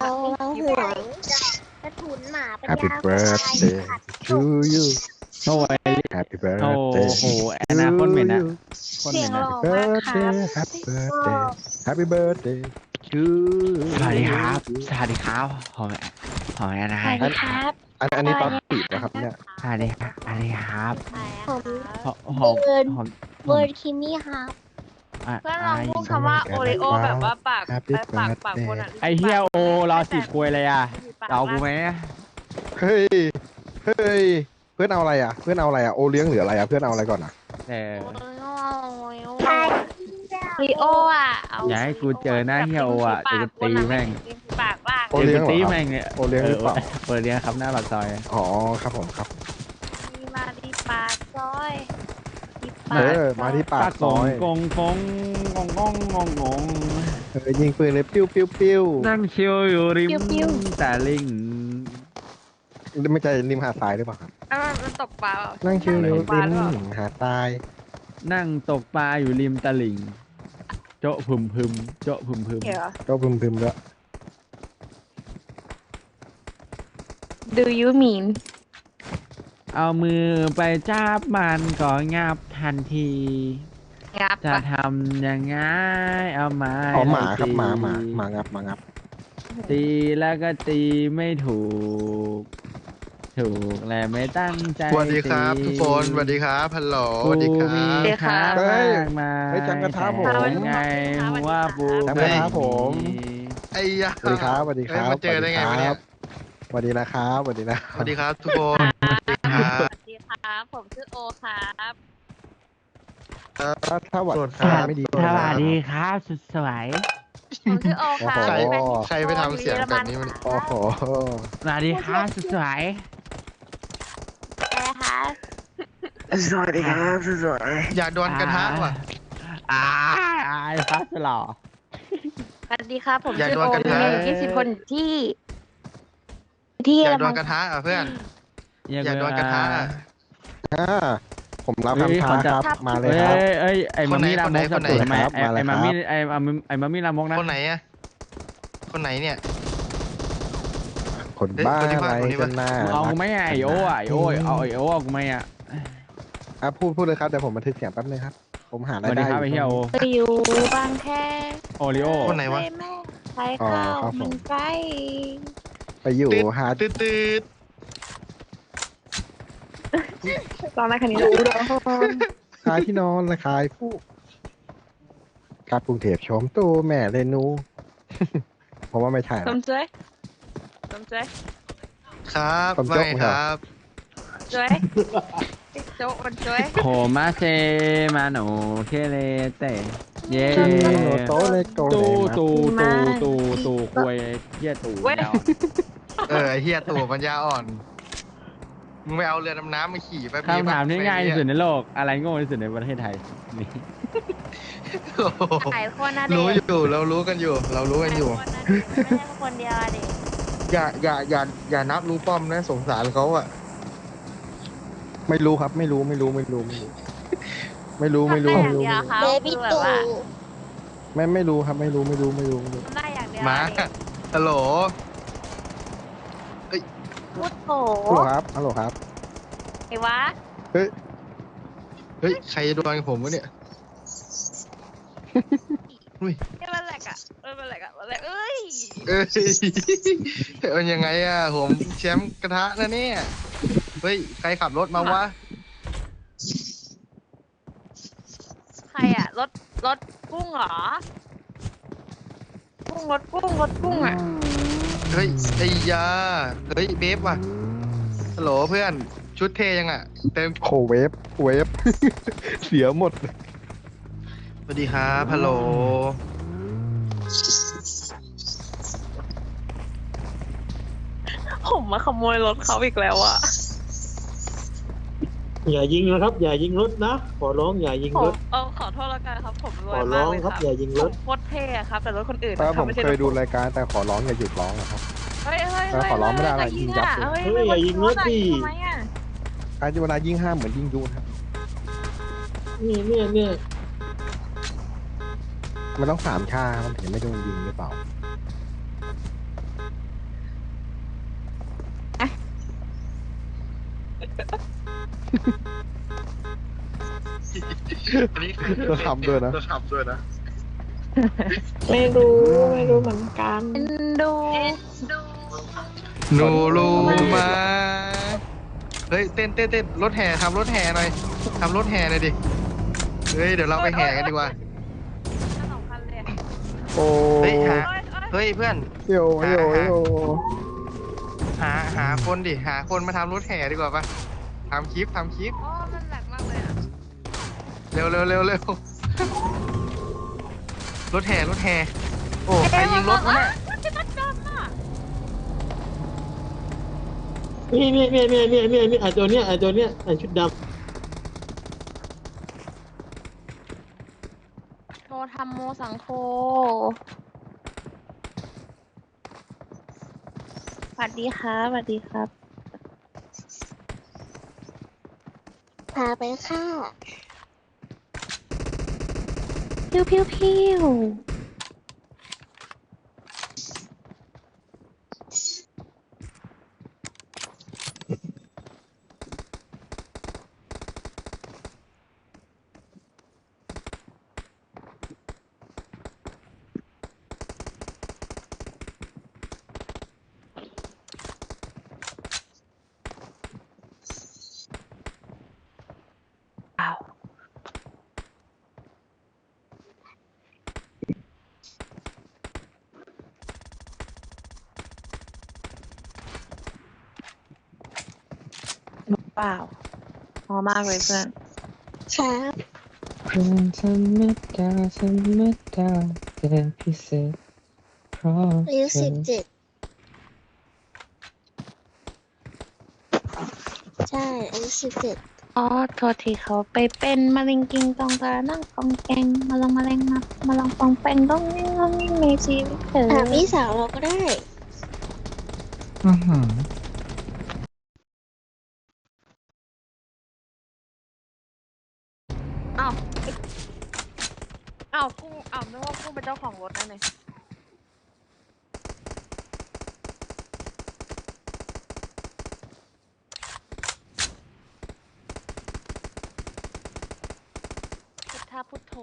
เอาเอาห่วงกระถุนหมาปัญ Happy ญา birthday to you โอ้ย Happy โอ้ birthday โหอนาคตเหม็นอะคนเหม็นอะ Happy birthday Happy birthday Happy birthday to สวัสดีครับ สวัสดีครับผมผมแอนนาสวัสดีครับ อันอันนี้ต๊อปปีดนะครับเนี่ยสวัสดีครับสวัสดีครับผมผมผมผมเวิร์ดคิมี่ครับอะ เพื่อนลองพูดคำว่าโอริโอแบบว่าปาก Happy ปากปากคนอะไอเฮียโอรอสิบคุยเลยอะเอากูไหมเฮ้ยเฮ้ยเพื่อนเอาอะไรอะ เพื่อนเอาอะไรอะโอเลี้ยงหรืออะไรอะเพื่อนเอาอะไรก่อนอะเออใช่ริโออะอย่าให้กูเจอหน้าเฮียโออะจะตีแม่งปากปากโอเลี้ยงจะเหรอตีครับแม่งเนี่ยโอเลี้ยงหรือเปล่าเปิดเลี้ยงครับหน้าปากซอยอ๋อครับผมครับมีมาดีปากซอย ดีเออมาที่ปากซอยกงกงกงกงกงกงเออยิงปืนเลยปิ้วปิ้วปิ้วนั่งชิวอยู่ริมแต่ลิง ไม่ใช่ริมหาดทรายหรือเปล่าครับอะมันตกปลานั่งชิวอยู่ตกปลาริหรือเปล่ามหาดทรายนั่งตกปลาอยู่ริมตลิ่งโจะพึมพึมโจะพึมพึมเดี๋ยว ก็พึมพึมๆแล้ว Do you mean เอามือไปจับมันก็งับ ทันที งับจะปะทำยังไงเอาไม้อ๋อหมาครับตีหมาหมาหมางับหมางับ ตีแล้วก็ตีไม่ถูก ถูกและไม่ตั้งใจสวัสดีครับตีทุกคนสวัสดีครับฮัลโหลสวัสดีครักูบ มีค้ามเฮ้ยมากมายเฮ้ยจำกระทะผมแต่ไงว่าปูจำกระทะผม ไอ้ยาสวัสดีครับสวัสดีครับเอ้ยมาเจอได้ไงวะเนี่ยสวัสดีนะครับสวัสดีนะสวัสดีครับทุกคนสวัสดีครับสวัสดีครับ ผมชื่อโอครับ ถ้าหวัดสวัสดีครับไม่ดีสวัสดีครับ สุดสวยผมชื่อโอครับโอ้โหใครใครไปทำเสียงแบบนี้มันโอ้โหสวัสดีครับสุดสวยอะไรคะสวัสดีครับสุดสวยอยากโดนกระทะว่ะอ่าอายครับหล่อสวัสดีครับผมชื่อโอนกระมีทะเงินยี่สิบคนที่ ที่อยากอะไรโดนบ้างกระทะอะเพื่อน อยากโดนกระทะอะ ผมรับเฮ้ยคำท้าขอจับครับ มาเลยเอ้ครับยเอ้ยไอ้คมานไหนมี่ลามกคนไหนสับสนทำไมครับไอ้มาเลยไอ้ครับมามี่ไอ้ไอ้ไอ้มามี่ลามกนะคนไหนอะคนไหนเนี่ยคนเฮ้ยบ้าคนที่อะไรบ้านคนที่กับ้านนหน้ามึงเอากูไหมอะไอโอ้อะไอโอ้เอาไอโอ้เอากูไหมอะอะพูดพูดเลยครับเดี๋ยวผมบันทึกเสียงแป๊บนึงครับ ผมหาสรายวัสดีได้ครับไอเฮียโอไปอยู่บางแคโอริโอคนไหนวะแม่ใครเข้ามันใกล้ไปอยู่ตืดหาตืด ตืดตอนแรกคันนี้ขายที่นอนและขายผู้กลับกรุงเทพชมตู้แม่เรนูผมว่าไม่ใช่สนะมเจ้ยสมเจ้ยครับผมว่าจบไงคครัรับ บ จ้ยโจ๊กมันจ้ยโคมาเซมาโนเคเลเตเย่โตะเลยโตตูเลยนะตูตูตูตูควยเยี่ยตูแล้วเออไอเฮียตู่ปัญญาอ่อน มึงไปเอาเรือดำน้ำมาขี่ไปคำถามที่ง่ายที่สุดในโลก อะไรโง่ที่สุดในประเทศไทยนี่โอ้โหหลายคนนะเด็รู้กอยู่เรารู้กันอยู่ เรารู้กันอยู่ไม่ใช่คนเดียวอะเด็กอย่าอย่าอย่าอย่านับรู้ป้อมนะสงสารเขาอะไม่รู้ครับ ไม่รู้ไม่รู้ไม่รู้ไม่รู้ไม่รู้ไม่รู้ทำไม่ได้รู้อย่างเดียวครับเบบี้คือแบบตู่ว่าไม่ไม่รู้ครับไม่รู้ไม่รู้ไม่รู้ไม่รู้ทำได้อย่างเดียวมาอะเด็กฮัลโหล พูดโถฮัลโหลครับฮัลโหลครับ ไอ้วะเฮ้ย ใครจะโดนกับผมวะเนี่ย ไอ้มันแหลกอะเออมันแหลกอะมันแหลกเอ้ยเอ้ยเอ้ยยังไงอะผมแชมป์กระทะนะเนี่ย เฮ้ย ใครขับรถมาวะ ใครอะรถรถกุ้งเหรอกุ้งรถกุ้งรถกุ้งอะ เฮ้ยไอ้ยา เฮ้ยเบฟว่ะฮัลโหลเพื่อน ชุดเทยังอะเต็ม โคเวฟเวฟ เสียหมด สวัสดีครับฮัลโหล ผมมาขโมยรถเขาอีกแล้วอะ อย่ายิงนะครับ อย่ายิงรถนะ ขอร้องอย่ายิงผรมถ เออขอโทษแล้วกันครับผมรขวอยมาร้กองเลยคครัรับบอย่ายิงผรมถโคตรเท่อะครับ แต่รถคนอื่นถ้านะผมไม่ใช่เคยดูรถรายการแต่ขอร้องอย่าหยุดร้องนะครับ เฮ้ยเฮ้ยเออขอร้องไม่ได้อะไรยิงยับเลย เฮ้ยเฮ้ยอย่ายิงรถดิ ทำไมอะการที่เวลายิ่งห้ามเหมือนยิ่งยุครับนี่เนี่ยเนี่ยมันต้องสามชามันถึงจะไม่โดนยิงหรือเปล่า อันนี้จะทำด้วยนะจะทำด้วยนะ ไม่รู้ ไม่รู้เหมือนกันเอ็นดูหนูรู้มาเฮ้ยเต้นเต้นเต้นรถแห่ทำรถแห่หน่อยทำรถแห่หน่อยดิ เฮ้ยเดี๋ยวเราไปแห่กันดีกว่าทั้งสองคันเลยโอ้เฮ้ยหาโอ๊ยโอ๊ยเฮ้ยเพื่อน โยโยโยหาหา คนดิ หาคนมาทำรถแห่ดีกว่าปะทำคลิปทำคลิปโอ้มันแหลกมากเลยอะเร็วเร็วเร็วเร็วรถแห่รถแห่ โอ้ใครยิงรถวะเนี่ยรถที่รถดำอะนี่นี่นี่นี่นี่นี่นี่ไอตัวเนี้ยไอตัวเนี้ยไอชุดดโมทำโมสังโฆ สวัสดีครับสวัสดีครับ พาไปค่ะ พิวพิวพิว เปล่าพอมากเลยเพื่อน ครับเพื่อนธรรมดาธรรมดาแต่พิเศษเพราะอายุสิบเจ็ดใช่อายุสิบเจ็ดอ๋อโทษทีเขาไปเป็นมะเร็งกิงตองตานั่งกองแกงมาลองมาแรงมามาลองปองแปงต้องนิ่งต้องนิ่งในชีวิตเธอถามพี่สาวเราก็ได้ อื้อหืออ้าวอ้าวกุ้งอ้าวนึกว่ากุ้ง เป็นเจ้าของรถนั่นเลยพุทธาพุทโธ